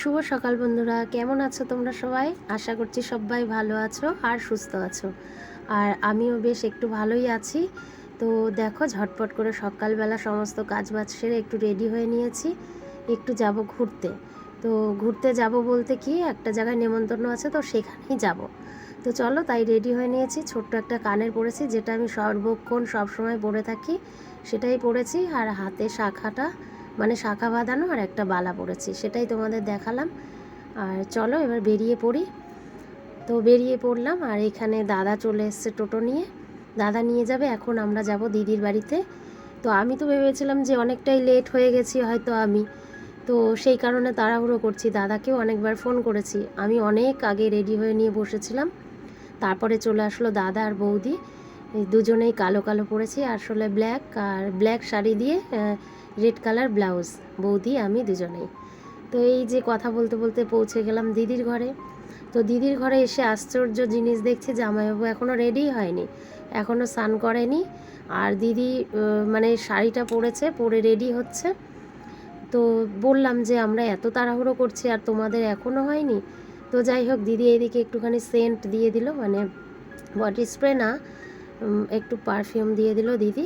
শুভ সকাল বন্ধুরা, কেমন আছো তোমরা সবাই? আশা করছি সবাই ভালো আছো আর সুস্থ আছো। আর আমিও বেশ একটু ভালোই আছি। তো দেখো, ঝটপট করে সকালবেলা সমস্ত কাজ বাজ সেরে একটু রেডি হয়ে নিয়েছি। একটু যাব ঘুরতে। তো ঘুরতে যাব বলতে কি, একটা জায়গায় নেমন্তন্ন আছে তো সেখানেই যাব। তো চলো তাই রেডি হয়ে নিয়েছি। ছোট্ট একটা কানের পরেছি, যেটা আমি সর্বক্ষণ সবসময় পরে থাকি, সেটাই পরেছি। আর হাতে শাখাটা মানে শাখা বাঁধানো আর একটা বালা পড়েছি, সেটাই তোমাদের দেখালাম। আর চলো এবার বেরিয়ে পড়ি। তো বেরিয়ে পড়লাম আর এখানে দাদা চলে এসছে টোটো নিয়ে। দাদা নিয়ে যাবে, এখন আমরা যাব দিদির বাড়িতে। তো আমি তো ভেবেছিলাম যে অনেকটাই লেট হয়ে গেছি হয়তো আমি। তো সেই কারণে তাড়াহুড়ো করছি, দাদাকেও অনেকবার ফোন করেছি। আমি অনেক আগে রেডি হয়ে নিয়ে বসেছিলাম। তারপরে চলে আসলো দাদা আর বৌদি। দুজনেই কালো কালো পরেছি আসলে ব্ল্যাক আর ব্ল্যাক শাড়ি দিয়ে রেড কালার ব্লাউজ, বৌদি, আমি দুজনেই। তো এই যে কথা বলতে বলতে পৌঁছে গেলাম দিদির ঘরে। তো দিদির ঘরে এসে আশ্চর্য জিনিস দেখছি, জামাইবাবু এখনও রেডি হয়নি এখনও স্নান করেনি। আর দিদি মানে শাড়িটা পরেছে, পরে রেডি হচ্ছে। তো বললাম যে আমরা এত তাড়াহুড়ো করছি, আর তোমাদের এখনও হয়নি। তো যাই হোক, দিদি এদিকে একটুখানি সেন্ট দিয়ে দিল মানে বডি স্প্রে না একটু পারফিউম দিয়ে দিল দিদি।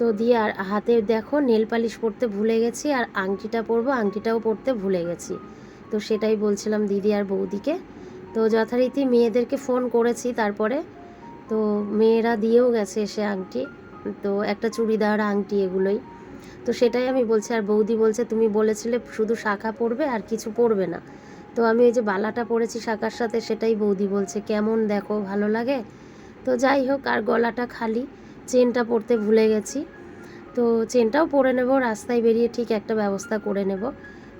তো দিয়ে আর হাতে দেখো নেল পালিশ পরতে ভুলে গেছি আর আংটিটা পরবো, আংটিটাও পরতে ভুলে গেছি। তো সেটাই বলছিলাম দিদি আর বৌদিকে। তো যথারীতি মেয়েদেরকে ফোন করেছি তারপরে। তো মেয়েরা দিয়েও গেছে এসে আংটি। তো একটা চুড়িদার, আংটি এগুলোই। তো সেটাই আমি বলছি, আর বৌদি বলছে, তুমি বলেছিলে শুধু শাখা পরবে আর কিছু পরবে না। তো আমি ওই যে বালাটা পরেছি শাখার সাথে সেটাই বৌদি বলছে, কেমন দেখো, ভালো লাগে? তো যাই হোক, আর গলাটা খালি। চেনটা পরতে ভুলে গেছি। তো চেনটাও পরে নেব, রাস্তায় বেরিয়ে ঠিক একটা ব্যবস্থা করে নেব।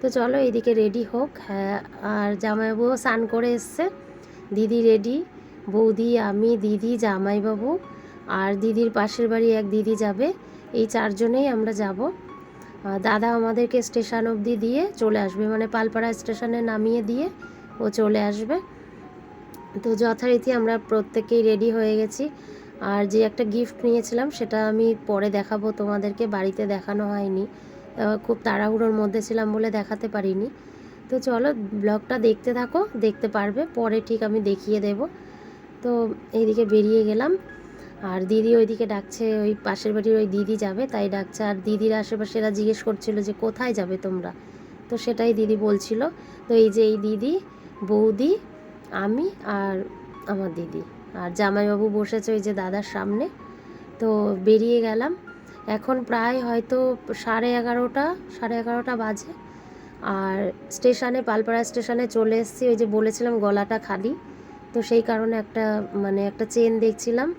তো চলো এইদিকে রেডি হোক হ্যাঁ আর জামাইবাবুও স্নান করে এসছে। দিদি রেডি, বৌদি, আমি, দিদি, জামাইবাবু, আর দিদির পাশের বাড়ি এক দিদি যাবে। এই চারজনেই আমরা যাব। দাদা আমাদেরকে স্টেশন অবধি দিয়ে চলে আসবে মানে পালপাড়া স্টেশনে নামিয়ে দিয়ে ও চলে আসবে। তো যথারীতি আমরা প্রত্যেকেই রেডি হয়ে গেছি। আর যে একটা গিফট নিয়েছিলাম, সেটা আমি পরে দেখাবো তোমাদেরকে। বাড়িতে দেখানো হয়নি। খুব তাড়াহুড়োর মধ্যে ছিলাম বলে দেখাতে পারিনি। তো চলো ব্লগটা দেখতে থাকো, দেখতে পারবে। পরে ঠিক আমি দেখিয়ে দেব। তো এইদিকে বেরিয়ে গেলাম। আর দিদি ওইদিকে ডাকছে, ওই পাশের বাড়ির ওই দিদি যাবে, তাই ডাকছে। আর দিদির আশেপাশেরা জিজ্ঞেস করছিল যে, কোথায় যাবে তোমরা? তো সেটাই দিদি বলছিল। তো এই যে এই দিদি, বৌদি, আমি আর আমার দিদি। আর জামাইবাবু বসেছে ওই যে দাদার সামনে। তো বেরিয়ে গেলাম। এখন প্রায় হয়তো সাড়ে এগারোটা সাড়ে এগারোটা বাজে। আর স্টেশনে, পালপাড়া স্টেশনে চলে এসেছি। ওই যে বলেছিলাম গলাটা খালি। তো সেই কারণে একটা মানে একটা চেন দেখছিলাম।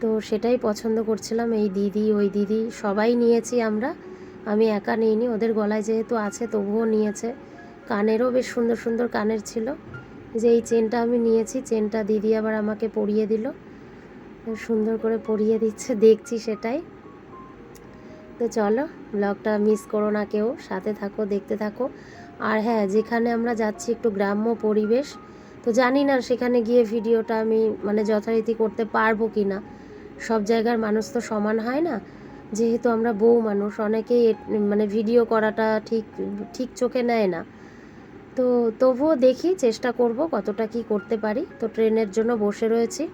তো সেটাই পছন্দ করছিলাম। এই দিদি, ওই দিদি, সবাই নিয়েছি আমরা। আমি একা নিইনি। ওদের গলায় যেহেতু আছে, তবুও নিয়েছে। কানেরও বেশ সুন্দর সুন্দর কানের ছিল। যে এই চেনটা আমি নিয়েছি, চেনটা দিদি আবার আমাকে পরিয়ে দিল। সুন্দর করে পরিয়ে দিচ্ছে, দেখছি সেটাই। তো চলো, ব্লগটা মিস করো না কেউ, সাথে থাকো, দেখতে থাকো। আর হ্যাঁ যেখানে আমরা যাচ্ছি একটু গ্রাম্য পরিবেশ, তো জানি না সেখানে গিয়ে ভিডিওটা আমি মানে যথারীতি করতে পারব কি না সব জায়গার মানুষ তো সমান হয় না। যেহেতু আমরা বউ মানুষ, অনেকেই মানে ভিডিও করাটা ঠিক ঠিক চোখে নেয় না। তো তবুও দেখি চেষ্টা করব কতটা কি করতে পারি। তো ট্রেনের জন্য বসে রয়েছি।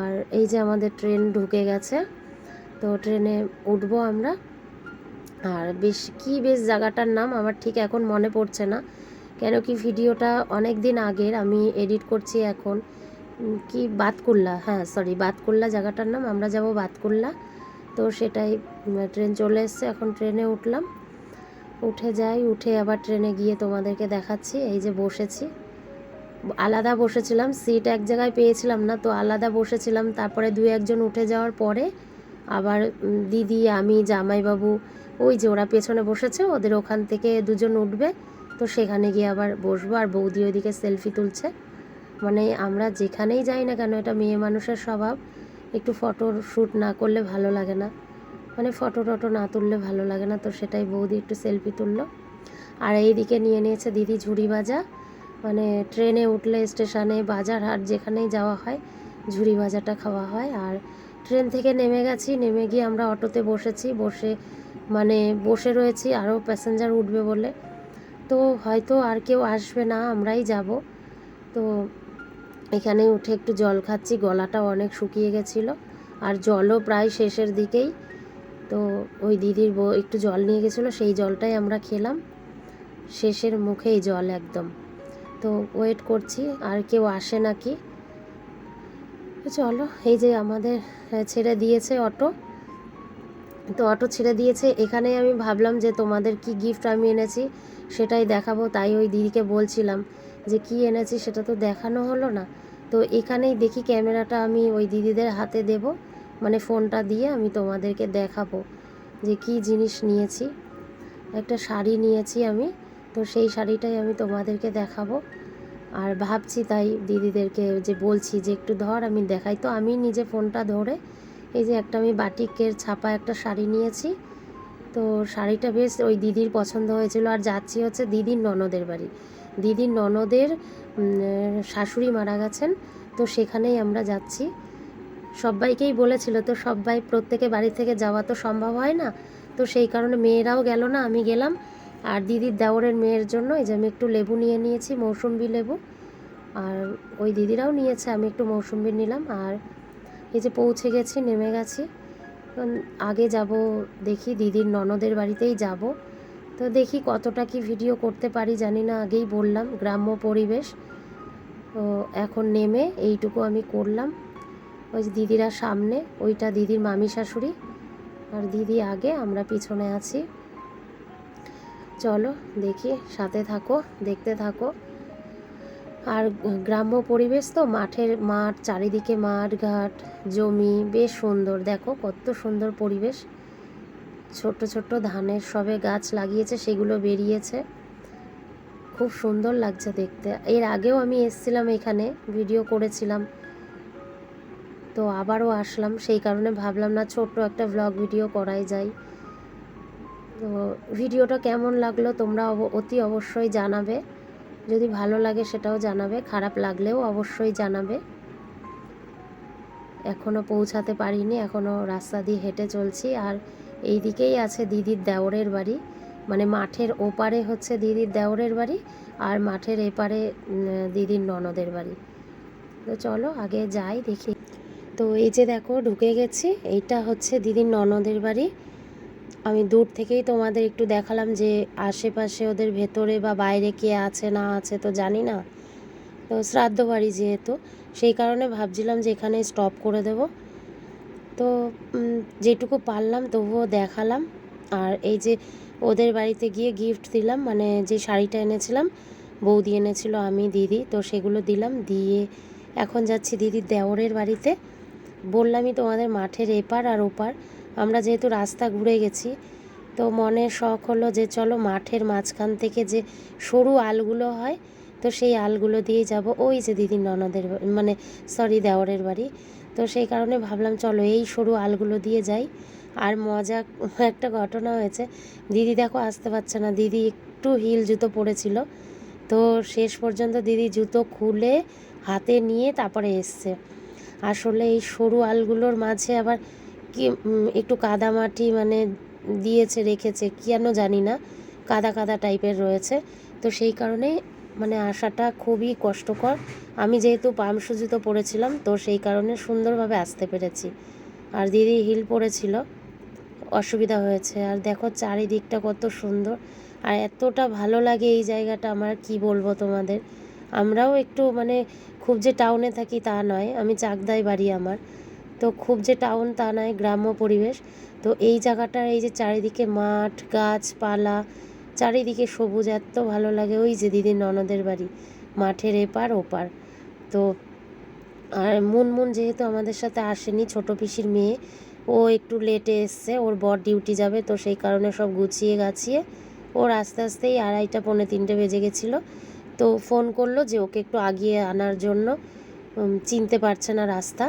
আর এই যে আমাদের ট্রেন ঢুকে গেছে। তো ট্রেনে উঠবো আমরা। আর বেশ, কি বেশ জায়গাটার নাম আমার ঠিক এখন মনে পড়ছে না। কেন কি ভিডিওটা অনেক দিন আগের, আমি এডিট করছি এখন। কি বাতকুল্লা হ্যাঁ সরি বাতকুল্লা জায়গাটার নাম, আমরা যাব বাতকুল্লা। তো সেটাই ট্রেন চলে এসছে, এখন ট্রেনে উঠলাম। উঠে যাই, উঠে আবার ট্রেনে গিয়ে তোমাদেরকে দেখাচ্ছি। এই যে বসেছি। আলাদা বসেছিলাম সিট এক জায়গায় পেয়েছিলাম না, তো আলাদা বসেছিলাম। তারপরে দু একজন উঠে যাওয়ার পরে আবার দিদি, আমি, জামাইবাবু, ওই যে ওরা পেছনে বসেছে, ওদের ওখান থেকে দুজন উঠবে, তো সেখানে গিয়ে আবার বসবো। আর বৌদি ওইদিকে সেলফি তুলছে। মানে আমরা যেখানেই যাই না কেন, এটা মেয়ে মানুষের স্বভাব। একটু ফটো শ্যুট না করলে ভালো লাগে না। মানে ফটো টটো না তুললে ভালো লাগে না, তো সেটাই বৌদি একটু সেলফি তুললো। আর এইদিকে নিয়ে নিয়েছে দিদি ঝুড়ি বাজা। মানে ট্রেনে উঠলে স্টেশনে বাজার হাট যেখানেই যাওয়া হয়, ঝুড়ি ভাজাটা খাওয়া হয়। আর ট্রেন থেকে নেমে গেছি, নেমে গিয়ে আমরা অটোতে বসেছি। বসে মানে বসে রয়েছি আরও প্যাসেঞ্জার উঠবে বলে। তো হয়তো আর কেউ আসবে না, আমরাই যাব। তো এখানে উঠে একটু জল খাচ্ছি, গলাটাও অনেক শুকিয়ে গেছিল। আর জলও প্রায় শেষের দিকেই। তো ওই দিদির বউ একটু জল নিয়ে গেছিল, সেই জলটাই আমরা খেলাম। শেষের মুখেই জল একদম। তো ওয়েট করছি, আর কেউ আসে নাকি? চলো, এই যে আমাদের ছেড়ে দিয়েছে অটো। তো অটো ছেড়ে দিয়েছে, এখানেই আমি ভাবলাম যে তোমাদের কি গিফট আমি এনেছি, সেটাই দেখাবো। তাই ওই দিদিকে বলছিলাম যে কি এনেছি সেটা তো দেখানো হলো না। তো এখানেই দেখি ক্যামেরাটা আমি ওই দিদিদের হাতে দেব। মানে ফোনটা দিয়ে আমি তোমাদেরকে দেখাবো যে কি জিনিস নিয়েছি। একটা শাড়ি নিয়েছি আমি, তো সেই শাড়িটাই আমি তোমাদেরকে দেখাবো। আর ভাবছি তাই দিদিদেরকে যে বলছি যে একটু ধর আমি দেখাই। তো আমি নিজে ফোনটা ধরে এই যে একটা আমি বাটিকের ছাপা একটা শাড়ি নিয়েছি। তো শাড়িটা বেশ ওই দিদির পছন্দ হয়েছিল। আর যাচ্ছি হচ্ছে দিদির ননদের বাড়ি। দিদির ননদের শাশুড়ি মারা গেছেন, তো সেখানেই আমরা যাচ্ছি। সবাইকেই বলেছিল তো সবাই প্রত্যেকে বাড়ি থেকে যাওয়া তো সম্ভব হয় না। তো সেই কারণে মেয়েরাও গেল না, আমি গেলাম। আর দিদির দেওরের মেয়ের জন্য এই যে আমি একটু লেবু নিয়ে নিয়েছি, মৌসুম্বি লেবু। আর ওই দিদিরাও নিয়েছে, আমি একটু মৌসুম্বি নিলাম। আর এই যে পৌঁছে গেছি, নেমে গেছি। আগে যাব, দেখি দিদির ননদের বাড়িতেই যাব। তো দেখি কতটা কি ভিডিও করতে পারি, জানি না, আগেই বললাম, গ্রাম্য পরিবেশ। তো এখন নেমে এইটুকু আমি করলাম। ওই দিদিরা সামনে, ওইটা দিদির মামি শাশুড়ি। আর দিদি আগে, আমরা পিছনে আছি। চলো, দেখি, সাথে থাকো, দেখতে থাকো। আর গ্রাম্য পরিবেশ তো, মাঠের মাঠ, চারিদিকে মাঠ ঘাট জমি, বেশ সুন্দর। দেখো, কত সুন্দর পরিবেশ। ছোট ছোট ধানের সবে গাছ লাগিয়েছে, সেগুলো বেরিয়েছে। খুব সুন্দর লাগছে দেখতে। এর আগেও আমি এসেছিলাম এখানে, ভিডিও করেছিলাম। তো আবারও আসলাম। সেই কারণে ভাবলাম, না, ছোট্ট একটা ব্লগ ভিডিও করাই যায়। তো ভিডিওটা কেমন লাগল তোমরা অতি অবশ্যই জানাবে। যদি ভালো লাগে সেটাও জানাবে, খারাপ লাগলেও অবশ্যই জানাবে। এখনও পৌঁছাতে পারিনি এখনও রাস্তা দিয়ে হেঁটে চলছি। আর এই দিকেই আছে দিদির দেওরের বাড়ি। মানে মাঠের ওপারে হচ্ছে দিদির দেওরের বাড়ি আর মাঠের এপারে দিদির ননদের বাড়ি। তো চলো আগে যাই, দেখি। তো এই যে দেখো, ঢুকে গেছি। এইটা হচ্ছে দিদির ননদের বাড়ি। আমি দূর থেকেই তোমাদের একটু দেখালাম যে আশেপাশে ওদের ভেতরে বা বাইরে কে আছে, না আছে, তো জানি না। তো শ্রাদ্ধ বাড়ি যেহেতু, সেই কারণে ভাবছিলাম যে এখানে স্টপ করে দেব। তো যেটুকু পারলাম তবুও দেখালাম। আর এই যে ওদের বাড়িতে গিয়ে গিফট দিলাম মানে যে শাড়িটা এনেছিলাম, বৌদি এনেছিল, আমি, দিদি, তো সেগুলো দিলাম। দিয়ে এখন যাচ্ছি দিদির দেওরের বাড়িতে। বললামই তোমাদের মাঠের এপার আর ওপার। আমরা যেহেতু রাস্তা ঘুরে গেছি, তো মনের শখ হলো যে চলো মাঠের মাঝখান থেকে যে সরু আলগুলো হয়, তো সেই আলগুলো দিয়েই যাব। ওই যে দিদি ননদের মানে সরি দেওরের বাড়ি। তো সেই কারণে ভাবলাম চলো এই সরু আলগুলো দিয়ে যাই। আর মজা একটা ঘটনা হয়েছে। দিদি দেখো আসতে পারছে না। দিদি একটু হিল জুতো পরেছিল। তো শেষ পর্যন্ত দিদি জুতো খুলে হাতে নিয়ে তারপরে এসছে। আসলে এই সরু আলগুলোর মাঝে আবার কি একটু কাদামাটি মানে দিয়েছে, রেখেছে কেন জানি না, কাদা কাদা টাইপের রয়েছে। তো সেই কারণে মানে আসাটা খুবই কষ্টকর। আমি যেহেতু পামশু জুতো পরেছিলাম তো সেই কারণে সুন্দরভাবে আসতে পেরেছি। আর দিদি হিল পরেছিল অসুবিধা হয়েছে। আর দেখো চারিদিকটা কত সুন্দর, আর এতটা ভালো লাগে এই জায়গাটা আমার, কি বলব তোমাদের? আমরাও একটু মানে খুব যে টাউনে থাকি তা নয়, আমি চাকদায় বাড়ি আমার। তো খুব যে টাউন তা নয়, গ্রাম্য পরিবেশ। তো এই জায়গাটার এই যে চারিদিকে মাঠ, গাছপালা, চারিদিকে সবুজ, এত ভালো লাগে। ওই যে দিদির ননদের বাড়ি, মাঠের এপার ওপার। তো আর মুনমুন যেহেতু আমাদের সাথে আসেনি, ছোট পিসির মেয়ে, ও একটু লেটে এসছে, ওর বর ডিউটি যাবে, তো সেই কারণে সব গুছিয়ে গাছিয়ে ওর আস্তে আস্তেই আড়াইটা, পৌনে তিনটে বেজে গেছিল। তো ফোন করল যে ওকে একটু আগিয়ে আনার জন্য চিনতে পারছে না রাস্তা।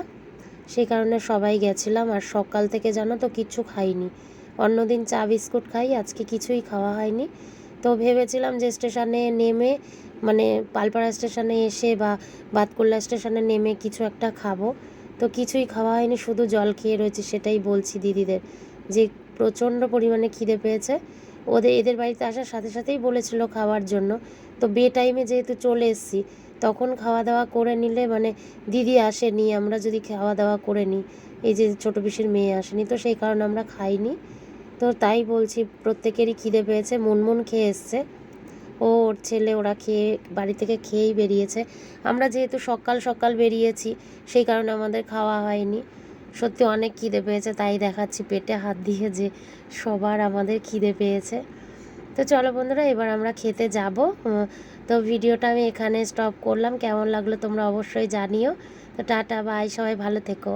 সেই কারণে সবাই গেছিলাম আর সকাল থেকে জানো তো কিচ্ছু খাইনি। অন্যদিন চা, বিস্কুট খাই, আজকে কিছুই খাওয়া হয়নি। তো ভেবেছিলাম যে স্টেশনে নেমে মানে পালপাড়া স্টেশনে এসে বা বাতকুল্লা স্টেশনে নেমে কিছু একটা খাব। তো কিছুই খাওয়া হয়নি, শুধু জল খেয়ে রয়েছে সেটাই বলছি দিদিদের। যে প্রচণ্ড পরিমাণে খিদে পেয়েছে ওদের, এদের বাড়িতে আসার সাথে সাথেই বলেছিল খাওয়ার জন্য। তো বে টাইমে যেহেতু চলে এসেছি, তখন খাওয়া দাওয়া করে নিলে মানে দিদি আসেনি, আমরা যদি খাওয়া দাওয়া করে নিই। এই যে ছোটো পিসির মেয়ে আসেনি, তো সেই কারণে আমরা খাইনি। তো তাই বলছি, প্রত্যেকেরই খিদে পেয়েছে, মুনমুন খেয়ে এসছে। ও, ওর ছেলে, ওরা খেয়ে, বাড়ি থেকে খেয়েই বেরিয়েছে। আমরা যেহেতু সকাল সকাল বেরিয়েছি, সেই কারণে আমাদের খাওয়া হয়নি। সত্যি অনেক খিদে পেয়েছে, তাই দেখাচ্ছি পেটে হাত দিয়ে যে সবার আমাদের খিদে পেয়েছে। তো চলো বন্ধুরা, এবার আমরা খেতে যাব। তো ভিডিওটা আমি এখানে স্টপ করলাম। কেমন লাগল তোমরা অবশ্যই জানিও। তো টাটা বাই সবাই ভালো থেকো।